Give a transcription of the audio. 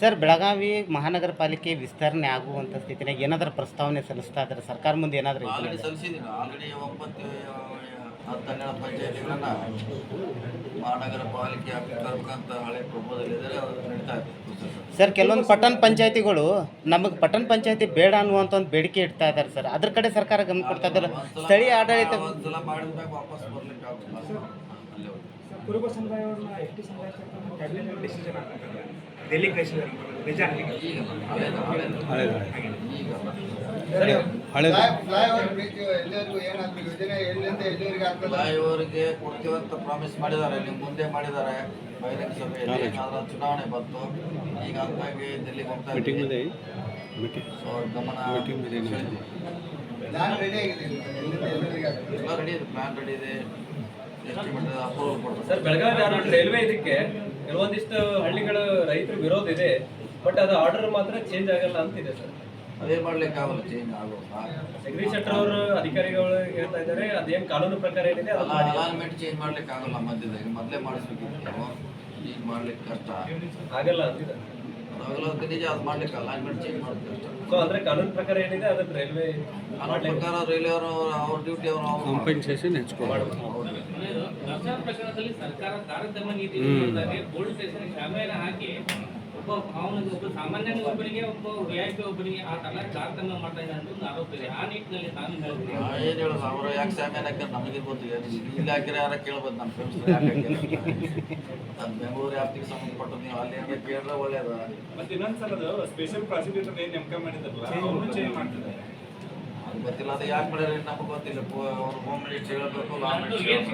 Sir Belagavi ಮಹಾನಗರ ಪಾಲಿಕೆ ವಿಸ್ತರಣೆ ಆಗುವಂಥ ಸ್ಥಿತಿನಾಗ ಏನಾದರೂ ಪ್ರಸ್ತಾವನೆ ಸಲ್ಲಿಸ್ತಾ ಇದ್ದಾರೆ ಸರ್ಕಾರ ಮುಂದೆ ಏನಾದರೂ ಆಲ್ರೆಡಿ ಒಂಬತ್ತು ಆ, ಹತ್ತು ಹನ್ನೆರಡು ಪಂಚಾಯತಿಗಳನ್ನ ಮಹಾನಗರ ಪಾಲಿಕೆ ಆಫೀಸ್ ಹಳೆ ಪ್ರಪೋಸಲ್ ಇದ್ದಾರೆ ಅದು ನಡೀತಾ ಇದೆ ಸರ್ ಕೆಲವೊಂದು ಪಟ್ಟಣ ಪಂಚಾಯತಿಗಳು ನಮಗೆ ಪಟ್ಟಣ ಪಂಚಾಯತಿ ಬೇಡ ಅನ್ನುವಂಥ ಒಂದು ಬೇಡಿಕೆ ಇಡ್ತಾ ಇದ್ದಾರೆ ಸರ್. ಅದ್ರ ಕಡೆ ಸರ್ಕಾರ ಗಮನ ಕೊಡ್ತಾ ಇದ್ದಾರೆ ಸ್ಥಳೀಯ ಆಡಳಿತ ಒಂದ್ಸಲ ವಾಪಸ್ ಬರ್ಲಿಕ್ಕೆ. ಕುರುಬ ಸಮುದಾಯ ಡೆಲ್ಲಿ ಕಳಿಸಿದ್ದಾರೆ ನಿಜ? ಫ್ಲೈಓವರ್ಗೆ ಕೊಡ್ತೀವಿ ಅಂತ ಪ್ರಾಮಿಸ್ ಮಾಡಿದ್ದಾರೆ ನಿಮ್ಮ ಮುಂದೆ ಮಾಡಿದ್ದಾರೆ ಬಹಿರಂಗ ಸಭೆಯಲ್ಲಿ. ಚುನಾವಣೆ ಬಂತು ಈಗ ಹಾಗಾಗಿ ದಿಲ್ಲಿಗೆ ಹೋಗ್ತಾ ಇದ್ದೀವಿ. ಸೊ ಗಮನ ಸೆಳೆದಿದೆ. ಪ್ಲಾನ್ ರೆಡಿ ಆಗಿದೆ ಎಲ್ಲ ಇದೆ ಪ್ಲಾನ್ ರೆಡಿ ಇದೆ. ಸರ್ ಬೆಳಗಾವಿ ರೈಲ್ವೆ ಇದಕ್ಕೆ ಕೆಲವೊಂದಿಷ್ಟು ಹಳ್ಳಿಗಳ ರೈತರ ವಿರೋಧ ಇದೆ. ಬಟ್ ಅದು ಆರ್ಡರ್ ಮಾತ್ರ ಚೇಂಜ್ ಆಗಲ್ಲ ಅಂತಿದೆ ಸರ್ ಅದೇ ಮಾಡ್ಲಿಕ್ಕೆ ಆಗಲ್ಲ ಚೇಂಜ್ ಆಗೋಲ್ಲ ಜಗದೀಶ್ ಶೆಟ್ಟರ್ ಅವರು ಅಧಿಕಾರಿಗಳು ಹೇಳ್ತಾ ಇದ್ದಾರೆ ಅದೇನ್ ಕಾನೂನು ಪ್ರಕಾರ ಏನಿದೆ ಅದು ಅಲ್ಲ ಅಲೈನ್ಮೆಂಟ್ ಚೇಂಜ್ ಮಾಡ್ಲಿಕ್ಕೆ ಆಗಲ್ಲ ಮಧ್ಯದಾಗ ಮೊದಲೇ ಮಾಡಿಸ್ಬೇಕಿತ್ತು ಈಗ ಮಾಡ್ಲಿಕ್ಕೆ ಕಷ್ಟ. ಆಗಲ್ಲ ಅಂತಿದೆ. ಅದಾಗಲ್ಲ ಅದಕ್ಕೆ ನಿಜ ಅದು ಮಾಡ್ಲಿಕ್ಕೆ ಅಲೈನ್ಮೆಂಟ್ ಚೇಂಜ್ ಮಾಡೋದು ಕಷ್ಟ. ಸೊ ಅಂದ್ರೆ ಕಾನೂನು ಪ್ರಕಾರ ಏನಿದೆ ಅದಕ್ಕೆ ರೈಲ್ವೆ ಕಾನೂನು ಪ್ರಕಾರ ರೈಲ್ವೆ ಅವರು ಅವ್ರ ಡ್ಯೂಟಿ ಅವರು ಕಾಂಪೆನ್ಸೇಷನ್ ಪ್ರಕರಣದಲ್ಲಿ ಸರ್ಕಾರ ತಾರತಮ್ಯ ನೀತಿ ವಿರುದ್ಧವಾಗಿ ಸ್ಟೇಷನ್ ಕ್ಯಾಮೆರಾ ಹಾಕಿ ಒಬ್ಬ ಅವನಿಗೆ ಒಬ್ಬ ಸಾಮಾನ್ಯ ಒಬ್ಬನಿಗೆ ಒಬ್ಬ ರಿಯಾಯಿತಿ ಒಬ್ಬನಿಗೆ ಆ ತರ ತಾರತಮ್ಯ ಮಾಡ್ತಾ ಇದ್ದಾರೆ ಅಂತ ಒಂದು ಆರೋಪ ಇದೆ. ಆ ನಿಟ್ಟಿನಲ್ಲಿ ನಾನು ಹೇಳ್ತೀನಿ ಏನು ಹೇಳೋದು ಅವರು ಯಾಕೆ ಸಾಮಾನ್ಯ ಹಾಕ್ಯಾರ ನಮಗೆ ಗೊತ್ತಿಲ್ಲ. ಇಲ್ಲಿ ಹಾಕಿರ ಯಾರ ಕೇಳ್ಬೋದು ನಮ್ಮ ಫ್ರೆಂಡ್ಸ್ ನಮ್ಮ ಬೆಂಗಳೂರು ವ್ಯಾಪ್ತಿಗೆ ಸಂಬಂಧಪಟ್ಟು ನೀವು ಅಲ್ಲಿ ಏನಾರ ಕೇಳಿದ್ರೆ ಒಳ್ಳೇದು. ಮತ್ತೆ ಇನ್ನೊಂದ್ಸಲ ಅದು ಸ್ಪೆಷಲ್ ಪ್ರಾಸಿಕ್ಯೂಟರ್ ಏನು ನೇಮಕ ಮಾಡಿದ್ರಲ್ಲ ಅವ್ರನ್ನೂ ಚೇಂಜ್ ಮಾಡ್ತಿದ್ದಾರೆ. ಅದು ಗೊತ್ತಿಲ್ಲ ಅದು ಯಾಕೆ ಮಾಡ್ಯಾರ ನಮಗೆ ಗೊತ್ತಿಲ್ಲ. ಅವ್ರು ಹೋಮ್ ಮಿನಿಸ್ಟರ್ ಹೇಳಬೇಕು ಲಾ ಮಿನಿಸ್ಟರ್